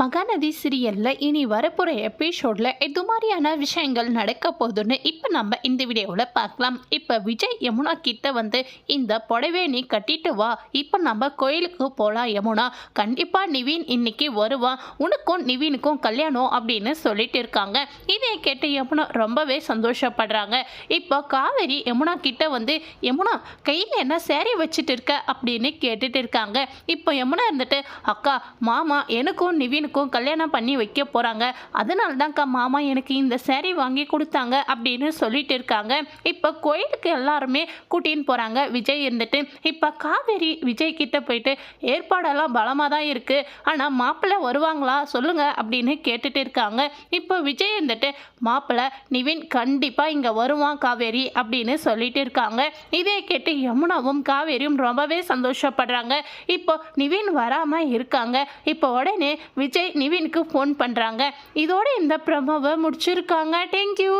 மகாநதி சீரியல்ல இனி வரப்போகிற எபிசோடில் எது மாதிரியான விஷயங்கள் நடக்க போகுதுன்னு இப்போ நம்ம இந்த வீடியோவில் பார்க்கலாம். இப்போ விஜய் யமுனா கிட்ட வந்து இந்த புடவை நீ கட்டிட்டு வா. இப்போ நம்ம கோயிலுக்கு போகலாம் யமுனா. கண்டிப்பாக நிவின் இன்னைக்கு வருவான் உனக்கும் நிவினுக்கும் கல்யாணம் அப்படின்னு சொல்லிட்டு இருக்காங்க. இதை கேட்டு யமுனா ரொம்பவே சந்தோஷப்படுறாங்க. இப்போ காவேரி யமுனா கிட்ட வந்து யமுனா கையில் என்ன சேரீ வச்சுட்டு இருக்க? அப்படின்னு கேட்டுட்டு இருக்காங்க. இப்போ யமுனா இருந்துட்டு அக்கா மாமா எனக்கும் நிவினுக்கும் கல்யாணம் பண்ணி வைக்க போகிறாங்க அதனால தான்க்கா மாமா எனக்கு இந்த சேரீ வாங்கி கொடுத்தாங்க அப்படின்னு சொல்லிட்டு இருக்காங்க. இப்போ கோயிலுக்கு எல்லாருமே கூட்டின்னு போகிறாங்க விஜய் இருந்துட்டு இப்போ காவேரி விஜய் கிட்ட போயிட்டு ஏற்பாடெல்லாம் பலமாக தான் இருக்குது ஆனால் மாப்பிள்ளை வருவாங்களா? சொல்லுங்க அப்படின்னு கேட்டுட்டு இருக்காங்க. இப்போ விஜய் இருந்துட்டு மாப்பிள்ளை நிவின் கண்டிப்பாக இங்கே வருவான் காவேரி அப்படின்னு சொல்லிட்டு இருக்காங்க. இதை கேட்டு யமுனாவும் காவேரியும் ரொம்பவே சந்தோஷப்படுறாங்க. இப்போ நிவின் வராமல் இருக்காங்க. இப்போ உடனே விஜய் விஜய் நிவினுக்கு ஃபோன் பண்ணுறாங்க இதோட இந்த ப்ரமோவை முடிச்சிருக்காங்க. தேங்க்யூ